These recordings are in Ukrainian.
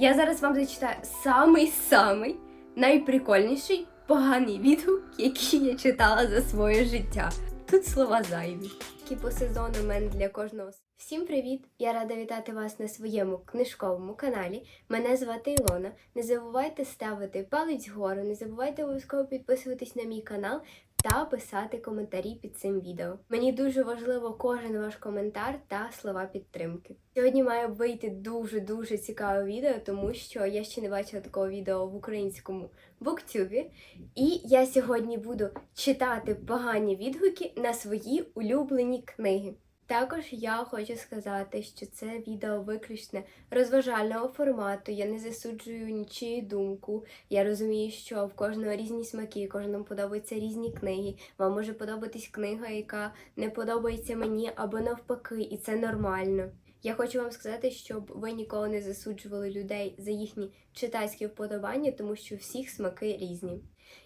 Я зараз вам зачитаю самий-самий найприкольніший поганий відгук, який я читала за своє життя. Тут слова зайві. Які по сезону в мене для кожного. Всім привіт! Я рада вітати вас на своєму книжковому каналі. Мене звати Ілона. Не забувайте ставити палець вгору, не забувайте обов'язково підписуватись на мій канал та писати коментарі під цим відео. Мені дуже важливо кожен ваш коментар та слова підтримки. Сьогодні має вийти дуже дуже цікаве відео, тому що я ще не бачила такого відео в українському буктюбі. І я сьогодні буду читати погані відгуки на свої улюблені книги. Також я хочу сказати, що це відео виключно розважального формату. Я не засуджую нічию думку. Я розумію, що в кожного різні смаки, кожному подобаються різні книги. Вам може подобатись книга, яка не подобається мені, або навпаки, і це нормально. Я хочу вам сказати, щоб ви ніколи не засуджували людей за їхні читацькі вподобання, тому що всіх смаки різні.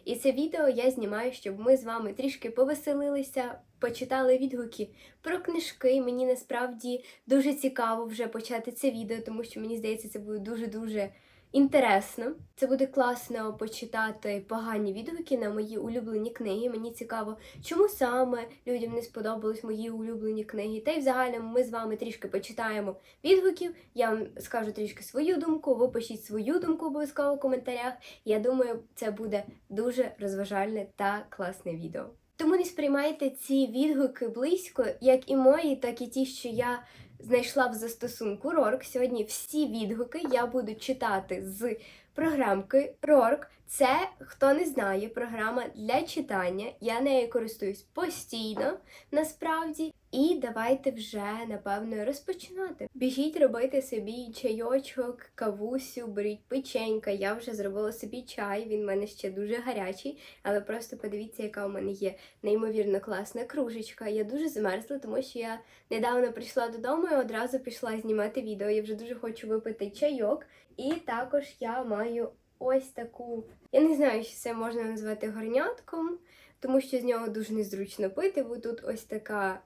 І це відео я знімаю, щоб ми з вами трішки повеселилися, почитали відгуки про книжки. Мені насправді дуже цікаво вже почати це відео, тому що мені здається, це буде дуже-дуже інтересно. Це буде класно почитати погані відгуки на мої улюблені книги. Мені цікаво, чому саме людям не сподобались мої улюблені книги. Та й в загальному ми з вами трішки почитаємо відгуків. Я вам скажу трішки свою думку. Ви пишіть свою думку обов'язково в коментарях. Я думаю, це буде дуже розважальне та класне відео. Тому не сприймайте ці відгуки близько, як і мої, так і ті, що я знайшла в застосунку Рорк. Сьогодні всі відгуки я буду читати з програмки Рорк. Це, хто не знає, програма для читання. Я нею користуюсь постійно, насправді. І давайте вже, напевно, розпочинати. Біжіть робити собі чайочок, кавусю, беріть печенька. Я вже зробила собі чай, він в мене ще дуже гарячий, але просто подивіться, яка у мене є неймовірно класна кружечка. Я дуже змерзла, тому що я недавно прийшла додому і одразу пішла знімати відео. Я вже дуже хочу випити чайок. І також я маю ось таку. Я не знаю, чи це можна назвати горнятком, тому що з нього дуже незручно пити, бо тут ось така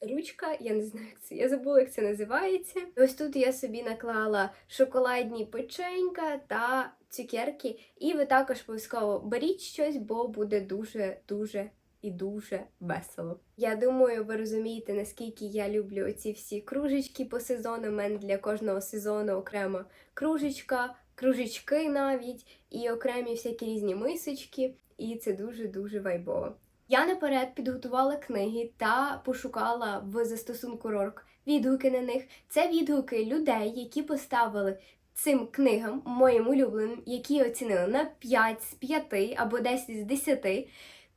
ручка, я не знаю, як це. Я забула, як це називається. Ось тут я собі наклала шоколадні печенька та цукерки. І ви також обов'язково беріть щось, бо буде дуже-дуже. І дуже весело. Я думаю, ви розумієте, наскільки я люблю ці всі кружечки по сезону. У мене для кожного сезону окрема кружечка, кружечки навіть, і окремі всякі різні мисочки. І це дуже-дуже вайбово. Я наперед підготувала книги та пошукала в застосунку Рорк відгуки на них. Це відгуки людей, які поставили цим книгам, моїм улюбленим, які оцінили на 5 з 5 або 10 з 10.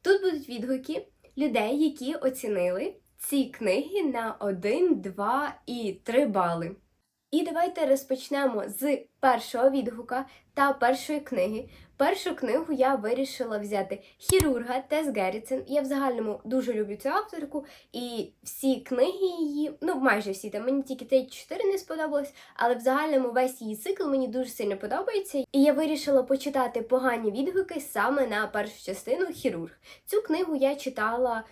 Тут будуть відгуки людей, які оцінили ці книги на 1, 2 і 3 бали. І давайте розпочнемо з першого відгука та першої книги. Першу книгу я вирішила взяти хірурга Тес Геррітсен. Я в загальному дуже люблю цю авторку, і всі книги її, ну майже всі, там мені тільки 3-4 не сподобалось, але в загальному весь її цикл мені дуже сильно подобається. І я вирішила почитати погані відгуки саме на першу частину хірург. Цю книгу я читала.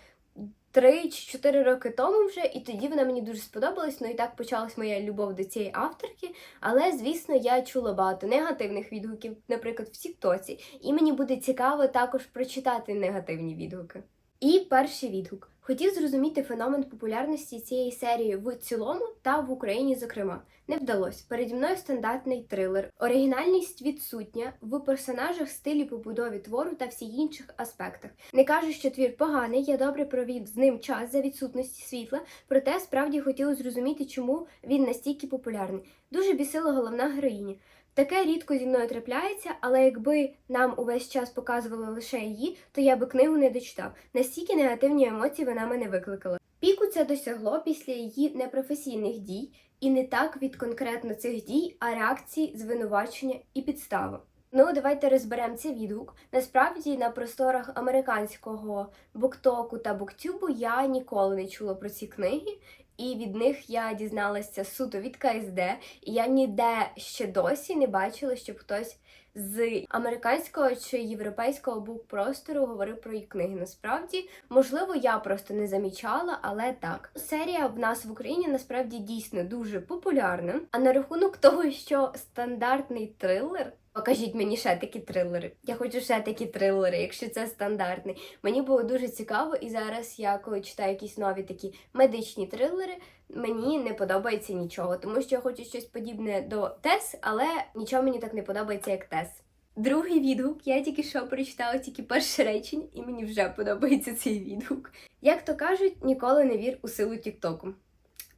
Три чи чотири роки тому вже, і тоді вона мені дуже сподобалась. Ну і так почалась моя любов до цієї авторки. Але, звісно, я чула багато негативних відгуків, наприклад, в Тіктоці. І мені буде цікаво також прочитати негативні відгуки. І перший відгук. Хотів зрозуміти феномен популярності цієї серії в цілому та в Україні, зокрема. Не вдалося. Переді мною стандартний трилер. Оригінальність відсутня в персонажах, стилі побудові твору та всіх інших аспектах. Не кажу, що твір поганий, я добре провів з ним час за відсутності світла, проте справді хотілося зрозуміти, чому він настільки популярний. Дуже бісила головна героїня. Таке рідко зі мною трапляється, але якби нам увесь час показували лише її, то я би книгу не дочитав. Настільки негативні емоції вона мене викликала. Піку це досягло після її непрофесійних дій, і не так від конкретно цих дій, а реакцій, звинувачення і підстави. Ну, давайте розберемо цей відгук. Насправді на просторах американського буктоку та буктюбу я ніколи не чула про ці книги, і від них я дізналася суто від КСД, і я ніде ще досі не бачила, щоб хтось з американського чи європейського букпростору говорив про її книги. Насправді, можливо, я просто не замічала, але так. Серія в нас в Україні насправді дійсно дуже популярна. А на рахунок того, що стандартний трилер. Покажіть мені ще такі трилери. Я хочу ще такі трилери, якщо це стандартний. Мені було дуже цікаво, і зараз я коли читаю якісь нові такі медичні трилери, мені не подобається нічого, тому що я хочу щось подібне до Тес, але нічого мені так не подобається, як Тес. Другий відгук, я тільки що прочитала тільки перше речення, і мені вже подобається цей відгук. Як то кажуть, ніколи не вір у силу Тіктоку.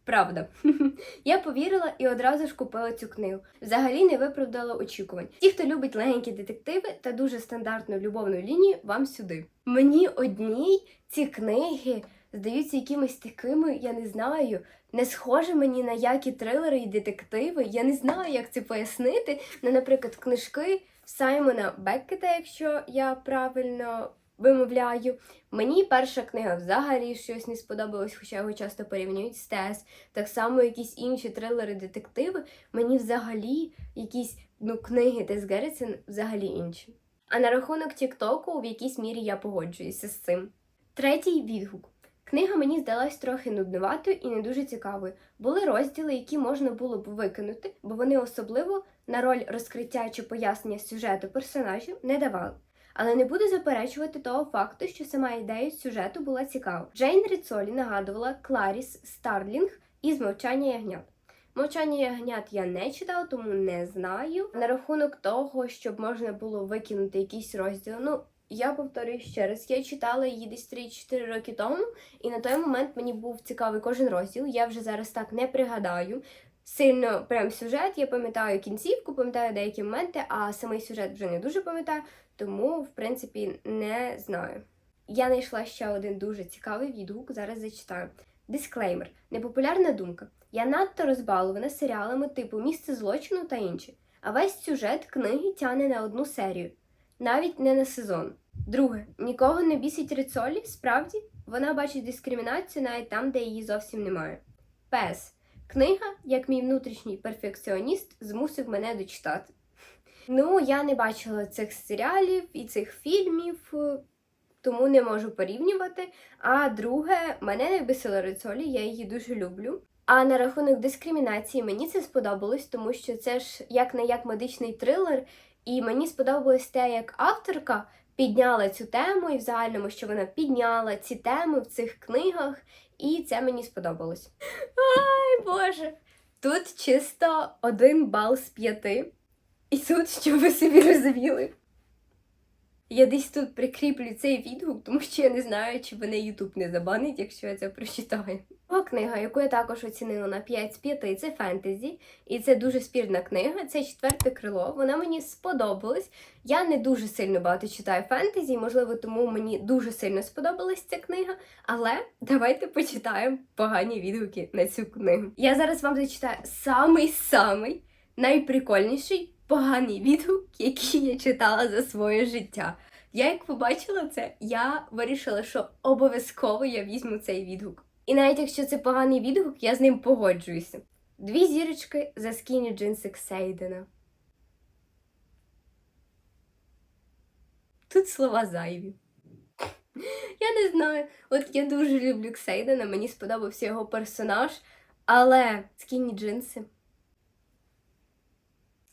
Правда, я повірила і одразу ж купила цю книгу. Взагалі не виправдала очікувань. Ті, хто любить легенькі детективи та дуже стандартну любовну лінію, вам сюди. Мені одній ці книги здаються якимись такими, я не знаю, не схоже мені на які трилери і детективи. Я не знаю, як це пояснити. Ну, наприклад, книжки Саймона Беккета, якщо я правильно вимовляю. Мені перша книга взагалі щось не сподобалось, хоча його часто порівнюють з Тес. Так само якісь інші трилери, детективи. Мені взагалі якісь ну, книги Тес Геррітсен взагалі інші. А на рахунок Тіктоку в якійсь мірі я погоджуюся з цим. Третій відгук. Книга мені здалась трохи нудноватою і не дуже цікавою. Були розділи, які можна було б викинути, бо вони особливо на роль розкриття чи пояснення сюжету персонажів не давали. Але не буду заперечувати того факту, що сама ідея сюжету була цікава. Джейн Ріцолі нагадувала Кларіс Старлінг із мовчання ягнят. Мовчання ягнят я не читала, тому не знаю. На рахунок того, щоб можна було викинути якийсь розділ. Ну, я повторюю ще раз, я читала її десь 3-4 роки тому, і на той момент мені був цікавий кожен розділ. Я вже зараз так не пригадаю. Сильно прям сюжет, я пам'ятаю кінцівку, пам'ятаю деякі моменти, а самий сюжет вже не дуже пам'ятаю, тому, в принципі, не знаю. Я знайшла ще один дуже цікавий відгук, зараз зачитаю. Дисклеймер. Непопулярна думка. Я надто розбалована серіалами типу Місце злочину та інші, а весь сюжет книги тягне на одну серію, навіть не на сезон. Друге, нікого не бісить рицолі, справді, вона бачить дискримінацію навіть там, де її зовсім немає. Пес. Книга, як мій внутрішній перфекціоніст, змусив мене дочитати. Ну, я не бачила цих серіалів і цих фільмів, е, тому не можу порівнювати. А друге, мене не бесила Рицолі, я її дуже люблю. А на рахунок дискримінації мені це сподобалось, тому що це ж як не як медичний трилер, і мені сподобалось те, як авторка підняла цю тему, і в загальному, що вона підняла ці теми в цих книгах, і це мені сподобалось. Ай, Боже! Тут чисто один бал з п'яти. І тут, що ви собі розуміли. Я десь тут прикріплю цей відгук, тому що я не знаю, чи мене Ютуб не забанить, якщо я це прочитаю. Друга книга, яку я також оцінила на 5 з 5, це фентезі. І це дуже спірна книга. Це четверте крило. Вона мені сподобалась. Я не дуже сильно багато читаю фентезі, можливо, тому мені дуже сильно сподобалась ця книга. Але давайте почитаємо погані відгуки на цю книгу. Я зараз вам зачитаю самий-самий найприкольніший поганий відгук, який я читала за своє життя. Я, як побачила це, я вирішила, що обов'язково я візьму цей відгук. І навіть якщо це поганий відгук, я з ним погоджуюся. Дві зірочки за скіні джинсик Сейдена. Тут слова зайві. Я не знаю. От я дуже люблю Ксейдена, мені сподобався його персонаж, але скіні джинси.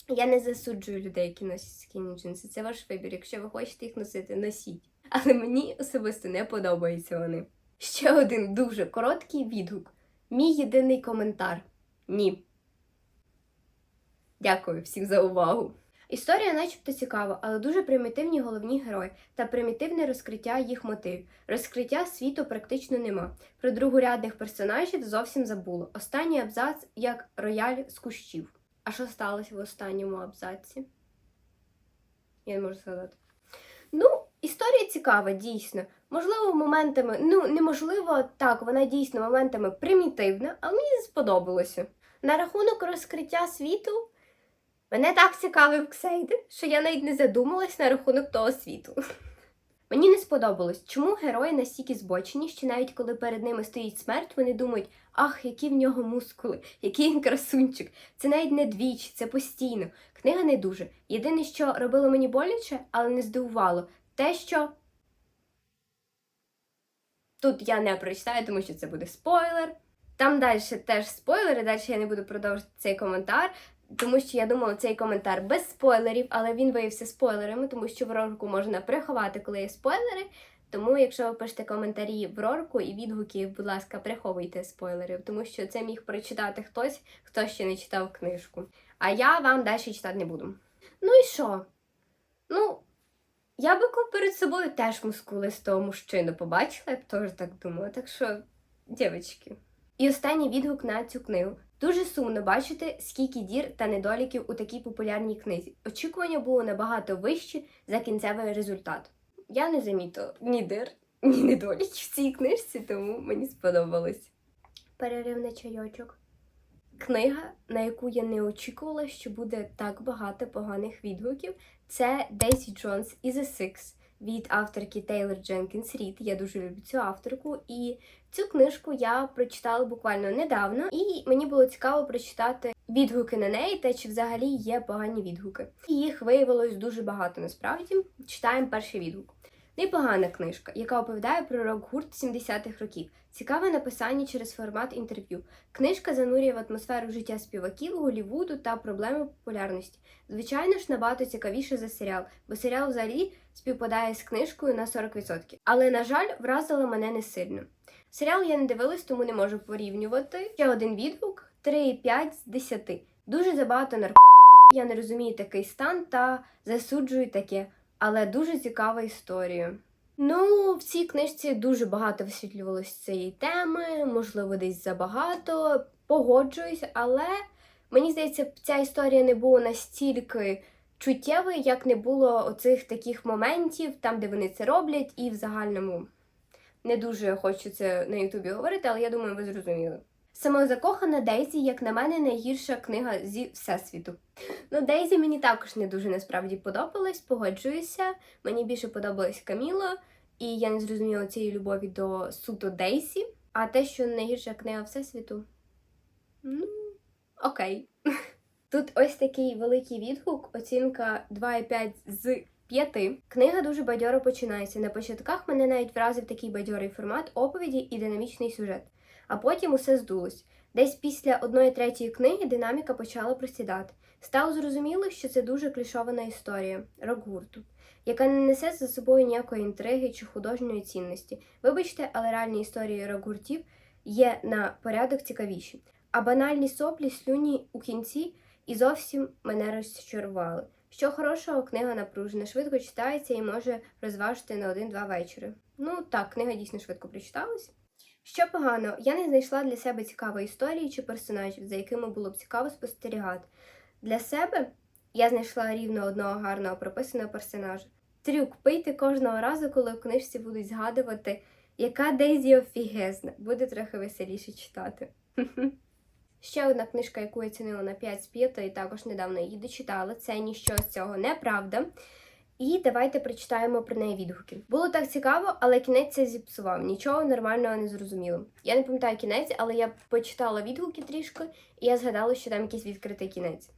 Я не засуджую людей, які носять скіні джинси. Це ваш вибір. Якщо ви хочете їх носити, носіть. Але мені особисто не подобаються вони. Ще один дуже короткий відгук. Мій єдиний коментар. Ні. Дякую всім за увагу. Історія начебто цікава, але дуже примітивні головні герої та примітивне розкриття їх мотивів. Розкриття світу практично нема. Про другорядних персонажів зовсім забула. Останній абзац як рояль з кущів. А що сталося в останньому абзаці? Я не можу сказати. Ну, історія цікава, дійсно. Можливо, моментами, ну, неможливо, так, вона дійсно моментами примітивна, але мені сподобалося. На рахунок розкриття світу, мене так цікавив Ксейден, що я навіть не задумалась на рахунок того світу. Мені не сподобалось, чому герої настільки збочені, що навіть коли перед ними стоїть смерть, вони думають, ах, які в нього мускули, який він красунчик. Це навіть не двічі, це постійно. Книга не дуже. Єдине, що робило мені боляче, але не здивувало, те, що. Тут я не прочитаю, тому що це буде спойлер. Там далі теж спойлери, далі я не буду продовжувати цей коментар, тому що я думала цей коментар без спойлерів, але він виявився спойлерами, тому що в рорку можна приховати, коли є спойлери. Тому, якщо ви пишете коментарі в рорку і відгуки, будь ласка, приховуйте спойлерів, тому що це міг прочитати хтось, хто ще не читав книжку. А я вам далі читати не буду. Ну і що? Ну, я би перед собою теж мускулистого мужчину побачила, я б теж так думала. Так що, дівчатки. І останній відгук на цю книгу. Дуже сумно бачити, скільки дір та недоліків у такій популярній книзі. Очікування було набагато вищі за кінцевий результат. Я не замітила ні дир, ні недоліків в цій книжці, тому мені сподобалось. Перерив на чайочок. Книга, на яку я не очікувала, що буде так багато поганих відгуків, це Дейзі Джонс і The Six від авторки Тейлор Дженкінс Рід. Я дуже люблю цю авторку. І цю книжку я прочитала буквально недавно, і мені було цікаво прочитати відгуки на неї, та чи взагалі є погані відгуки. І їх виявилось дуже багато насправді. Читаємо перший відгук. Непогана книжка, яка оповідає про рок-гурт 70-х років. Цікаве написання через формат інтерв'ю. Книжка занурює в атмосферу життя співаків Голлівуду та проблеми популярності. Звичайно ж, набагато цікавіше за серіал, бо серіал взагалі співпадає з книжкою на 40%. Але, на жаль, вразила мене не сильно. Серіал я не дивилась, тому не можу порівнювати. Ще один відгук 3,5 з 10. Дуже забагато наркотиків. Я не розумію такий стан та засуджую таке, але дуже цікава історія. Ну, в цій книжці дуже багато висвітлювалось цієї теми, можливо, десь забагато. Погоджуюсь, але мені здається, ця історія не була настільки чуттєвою, як не було оцих таких моментів, там, де вони це роблять, і в загальному не дуже хочу це на Ютубі говорити, але я думаю, ви зрозуміли. Самозакохана Дейзі, як на мене, найгірша книга зі всесвіту. Ну, Дейзі мені також не дуже насправді подобалась, погоджуюся. Мені більше подобалась Каміла, і я не зрозуміла цієї любові до суто Дейсі. А те, що найгірша книга Всесвіту. Ну, окей. Тут ось такий великий відгук, оцінка 2,5 з 5. Книга дуже бадьоро починається. На початках мене навіть вразив такий бадьорий формат оповіді і динамічний сюжет. А потім усе здулось. Десь після одної третьої книги динаміка почала просідати. Стало зрозуміло, що це дуже клішована історія рок-гурту, яка не несе за собою ніякої інтриги чи художньої цінності. Вибачте, але реальні історії рок-гуртів є на порядок цікавіші. А банальні соплі, слюні у кінці і зовсім мене розчарували. Що хорошого, книга напружена, швидко читається і може розважити на один-два вечори. Ну так, книга дійсно швидко прочиталась. Що погано, я не знайшла для себе цікавої історії чи персонажів, за якими було б цікаво спостерігати. Для себе я знайшла рівно одного гарного прописаного персонажа. Трюк пийте кожного разу, коли в книжці будуть згадувати, яка Дейзі офігезна. Буде трохи веселіше читати. Ще одна книжка, яку я цінила на 5 з 5, і також недавно її дочитала. Це ніщо з цього неправда. І давайте прочитаємо про неї відгуки. Було так цікаво, але кінець це зіпсував. Нічого нормального не зрозуміло. Я не пам'ятаю кінець, але я почитала відгуки трішки, і я згадала, що там якийсь відкритий кінець.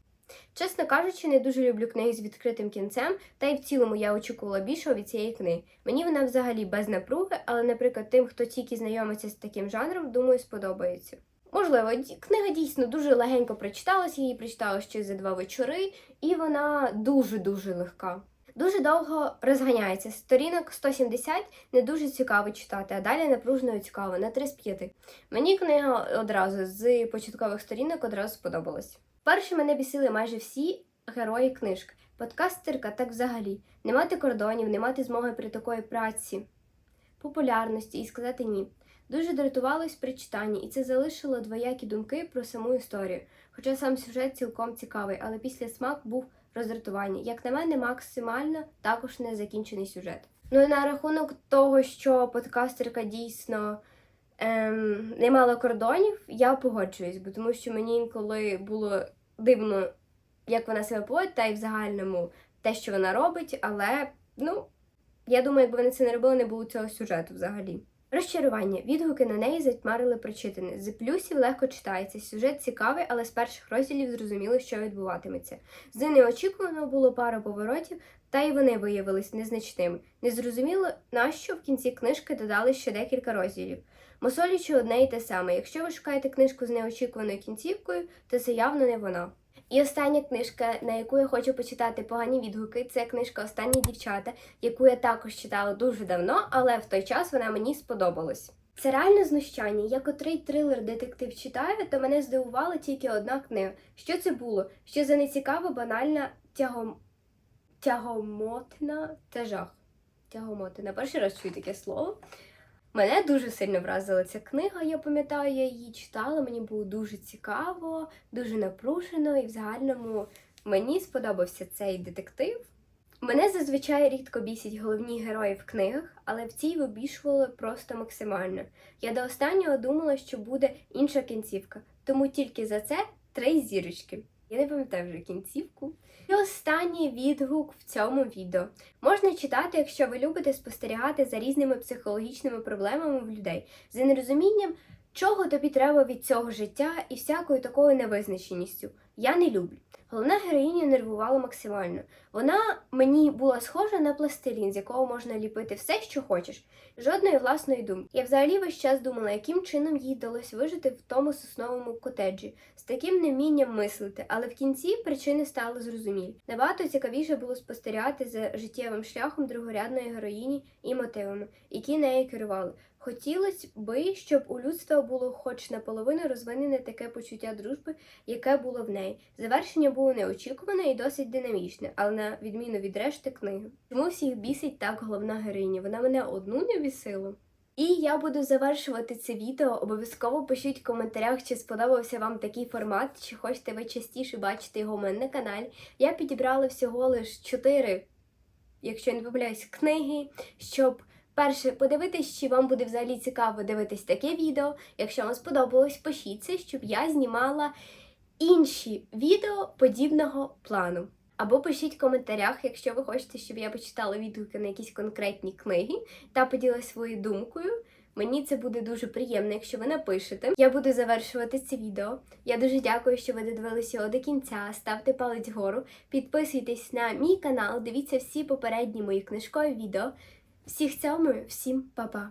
Чесно кажучи, не дуже люблю книги з відкритим кінцем, та й в цілому я очікувала більшого від цієї книги. Мені вона взагалі без напруги, але, наприклад, тим, хто тільки знайомиться з таким жанром, думаю, сподобається. Можливо, книга дійсно дуже легенько прочиталась, я її прочитала ще за два вечори, і вона дуже-дуже легка. Дуже довго розганяється. Сторінок 170 не дуже цікаво читати, а далі напружено і цікаво на 3 з 5. Мені книга одразу з початкових сторінок одразу сподобалась. Перше мене бісили майже всі герої книжки. Подкастерка так взагалі. Не мати кордонів, не мати змоги при такої праці, популярності і сказати ні. Дуже дратувалась при читанні, і це залишило двоякі думки про саму історію. Хоча сам сюжет цілком цікавий, але після смак був роздратування. Як на мене, максимально також не закінчений сюжет. Ну і на рахунок того, що подкастерка дійсно ем, не мала кордонів, я погоджуюсь, бо тому що мені інколи було дивно, як вона себе поводить, та й в загальному те, що вона робить, але ну, Я думаю, якби вони це не робили, не було цього сюжету взагалі. Розчарування. Відгуки на неї затьмарили прочитане. З плюсів легко читається. Сюжет цікавий, але з перших розділів зрозуміло, що відбуватиметься. З неочікувано було пара поворотів, та й вони виявились незначними. Незрозуміло, нащо в кінці книжки додали ще декілька розділів. Мосолічі одне й те саме. Якщо ви шукаєте книжку з неочікуваною кінцівкою, то це явно не вона. І остання книжка, на яку я хочу почитати погані відгуки, це книжка Останні дівчата, яку я також читала дуже давно, але в той час вона мені сподобалась. Це реально знущання. Я котрий трилер детектив читаю, то мене здивувала тільки одна книга. Що це було? Що за нецікава, банальна тягом... тягомотна та жах. Тягомотина. Перший раз чую таке слово. Мене дуже сильно вразила ця книга, я пам'ятаю, я її читала, мені було дуже цікаво, дуже напружено, і в загальному мені сподобався цей детектив. Мене зазвичай рідко бісять головні герої в книгах, але в цій вибішували просто максимально. Я до останнього думала, що буде інша кінцівка, тому тільки за це три зірочки. Я не пам'ятаю вже кінцівку. І останній відгук в цьому відео. Можна читати, якщо ви любите спостерігати за різними психологічними проблемами в людей, за нерозумінням, чого тобі треба від цього життя і всякою такою невизначеністю. Я не люблю. Головна героїня нервувала максимально. Вона мені була схожа на пластилін, з якого можна ліпити все, що хочеш, жодної власної думки. Я взагалі весь час думала, яким чином їй вдалося вижити в тому сосновому котеджі з таким невмінням мислити, але в кінці причини стали зрозумілі. Набагато цікавіше було спостерігати за життєвим шляхом другорядної героїні і мотивами, які нею керували. Хотілося би, щоб у людства було хоч наполовину розвинене таке почуття дружби, яке було в неї. Завершення було неочікуване і досить динамічне, але на відміну від решти книги. Чому всіх бісить так головна героїня? Вона мене одну не бісила. І я буду завершувати це відео. Обов'язково пишіть в коментарях, чи сподобався вам такий формат, чи хочете ви частіше бачити його у мене на каналі. Я підібрала всього лиш 4, якщо я не помиляюсь, книги, щоб перше подивитись, чи вам буде взагалі цікаво дивитись таке відео. Якщо вам сподобалось, пишіть це, щоб я знімала інші відео подібного плану. Або пишіть в коментарях, якщо ви хочете, щоб я почитала відгуки на якісь конкретні книги та поділилась своєю думкою. Мені це буде дуже приємно, якщо ви напишете. Я буду завершувати це відео. Я дуже дякую, що ви додивилися його до кінця. Ставте палець вгору, підписуйтесь на мій канал, дивіться всі попередні мої книжкові відео. Всіх цьому, всім па-па!